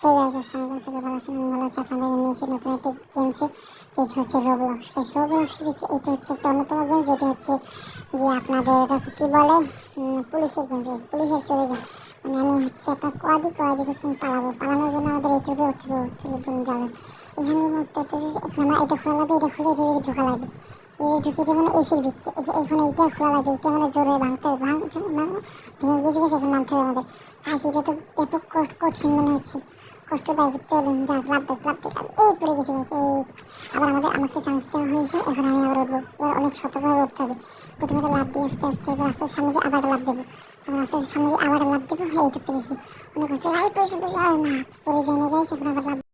হয়ে গেছে আসসালামু সবাই ভালো আছেন, আমি ভালো আছি, আপনাদের নিয়ে নতুন একটি গেমসে যেটা হচ্ছে রোবলক্স রোবলক্স এটা হচ্ছে একটা অন্যতম গেম যেটা হচ্ছে যে আপনাদের এটাকে কী বলে? পুলিশের গেম পুলিশের চোরে গেম মানে আমি হচ্ছে আপনার কোয়াদি কোয়াদি দেখুন পালাবো। পালানোর জন্য আমাদের এই চোখে উঠতে হবে চলে চলে যাবে। এখান উঠতে উঠতে এটা খোলা লাগবে, এটা খুলে এটা ঢোকা লাগবে। এই ঢুকে যেমন এসির ভিতরে এখানে এটা খোলা লাগবে এটা মানে জোরে ভাঙতে ভাঙ, ভাঙ- ভেঙে গেছে এখন নামতে হবে আমাদের। আজ এটা তো কষ্ট- কঠিন মনে হচ্ছে। কষ্টদায়ক চলুন যাক, লাভ দেখ লাভ দেখ। এই পড়ে গেছে এই। আবার আমাদের, আমাকে চান্স দেওয়া হয়েছে, এখন আমি আবার উঠবো। এবার অনেক সতর্কভাবে উঠতে হবে। প্রথমে তো লাভ দিয়ে আস্তে আস্তে, এবার আস্তে সামনে দিয়ে আবার লাভ দেবো। এখন আস্তে সামনে দিয়ে আবার লাভ দেবো হ্যাঁ এটা পেরেছি অনেক কষ্ট এই পয়সা পয়সা না পরে যাই না গেছে এখন আবার লাভ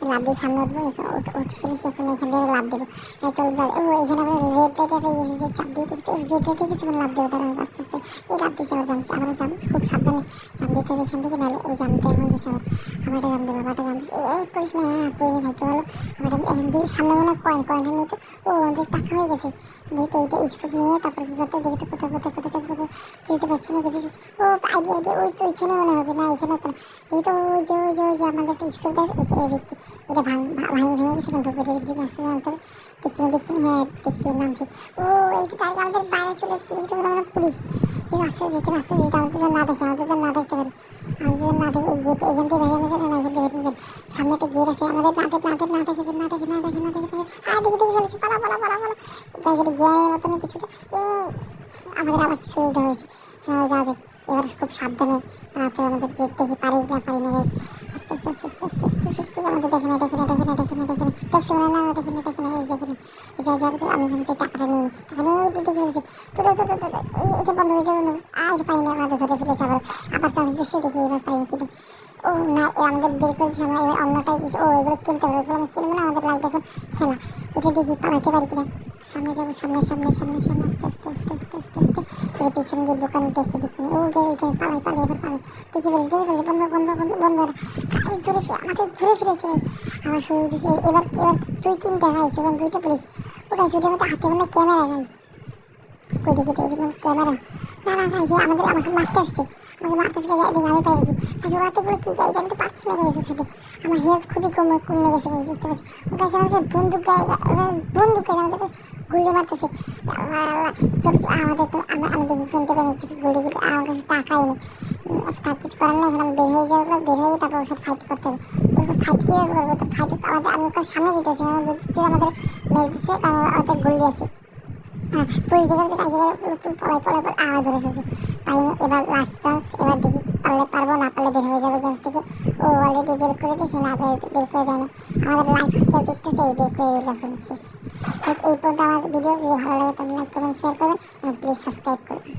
লাভ দিয়ে সামনে উঠবো উঠে ফেলেছি এখন, এখান থেকে লাভ দেবো। হ্যাঁ চলো ও, এখানে আবার রেড একটা ইয়ে চাপ দিয়ে দেখতে রেড লাইটে গেছে লাভ দেবো তারা আস্তে আস্তে, এই লাভ দিয়েছে আবার জামছে আবার জাম খুব সাবধানে জাম দিতে হবে এখান থেকে, নাহলে এই জামতে হয়ে গেছে আবার একটা জাম দেবো আবার একটা জাম এই করিস না ভাগ্য ভালো আবার একটা- এখান থেকে সামনে মনে কয়েন কয়েনটা নিয়ে তো ও, আমাদের টাকা হয়ে গেছে। দেখতে এইটা স্কুপ নিয়ে, তারপর কি করতে দেখি তো কোথাও কোথাও কোথাও কোথাও কোথাও খেলতে পারছি না খেতে ও আইডিয়া আইডিয়া ওই তো ওইখানে মনে হবে না, এখানে তো দেখি তো, ওই যে ওই যে ওই যে আমাদের একটা স্কুল দেয় এখানে ভিত্তি এটা ভাঙ ভাঙে, ভেঙে গেছে কিন্তু ঢুকে ঢুকে আসতে জানতে হবে? দেখছি না দেখছি না হ্যাঁ দেখছি নামছি ও, এই তো তার আমাদের বাইরে চলে এসেছে, দেখি তো মনে হয় পুলিশ। এই রাস্তা যেতে রাস্তা যেতে আমাদের যেন না দেখে, আমাদের যেন না দেখতে পারে। আমাদের যেন না দেখে, এই গেট এখান থেকে বেরিয়ে গেছে না এখান থেকে বেরিয়ে গেছে গেট আছে আমাদের না দেখে না দেখে না দেখে না দেখে না না যা এবার খুব সাবধানে রাতে আমাদের দেখি পারি না পারি না আমাদের দেখে না দেখে না দেখে না দেখে না দেখে না। না দেখে না দেখে না না। যা যা যা, আমি এখানে যে টাকাটা নিই এটা বন্ধ এটা বন্ধ আর পাই না আমাদের ধরে ফেলেছে আবার আবার দেখি এবার পাই কি ও না আমাদের বের করে দিচ্ছে আমরা এবার অন্যটাই কিছু, ও এগুলো কিনতে হবে ওগুলো আমি কিনবো না, আমাদের লাগবে এখন খেলা। এটা দেখি, পালাতে পারি কিনা। সামনে যাব, সামনে সামনে সামনে সামনে, আস্তে আস্তে আস্তে আস্তে আস্তে আস্তে। এর পিছনে দিয়ে দোকান দেখে দেখি ও, গে ওইখানে পালাই পালাই, এবার পালাই। দেখি বলে দেখি বলে বন্ধ বন্ধ বন্ধ বন্ধ এই ধরে ফিরে, আমাদের ধরে ফিরেছে আমার শুরু দিচ্ছে এবার এবার দুই তিনটা গাইছে ওখানে দুইটা পুলিশ। ও গাইছে ওটার মধ্যে হাতে মনে ক্যামেরা গাই কই দেখি ক্যামেরা। না না গাইছে আমাদের আমাকে মারতে আসছে আমাকে মারতে আসছে দেখি আমি পাই দেখি আজ ওরা তো এগুলো কি গাইছে আমি তো পারছি না গাইছে ওর সাথে আমার হেলথ খুবই কমে কমে গেছে গাইছে দেখতে পাচ্ছি ও গাইছে আমাকে বন্দুক গায়ে বন্দুক গায়ে আমাদেরকে গুলি মারতেছে কি আমাদের তো আমরা আমি কিনতে পারি কিছু গুলি গুলি আমার কাছে টাকাই নেই একটা কিছু করার নেই এখন বের হয়ে যাব বের হয়ে তারপর ওর সাথে ফাইট করতে হবে ফাইট কীভাবে করব ফাইট আমাদের আমি সামনে যেতে হচ্ছে আমাদের যে আমাদের মেরে দিচ্ছে গুলি আছে হ্যাঁ পুলিশ দেখে দেখে কাজে পলাই পলাই পলাই আওয়াজ ধরে ফেলছে। পাইনি এবার লাস্ট হয়ে ভিডিও ভালো লাগে তাহলে লাইক করবেন শেয়ার করবেন। এবং প্লিজ সাবস্ক্রাইব করবেন।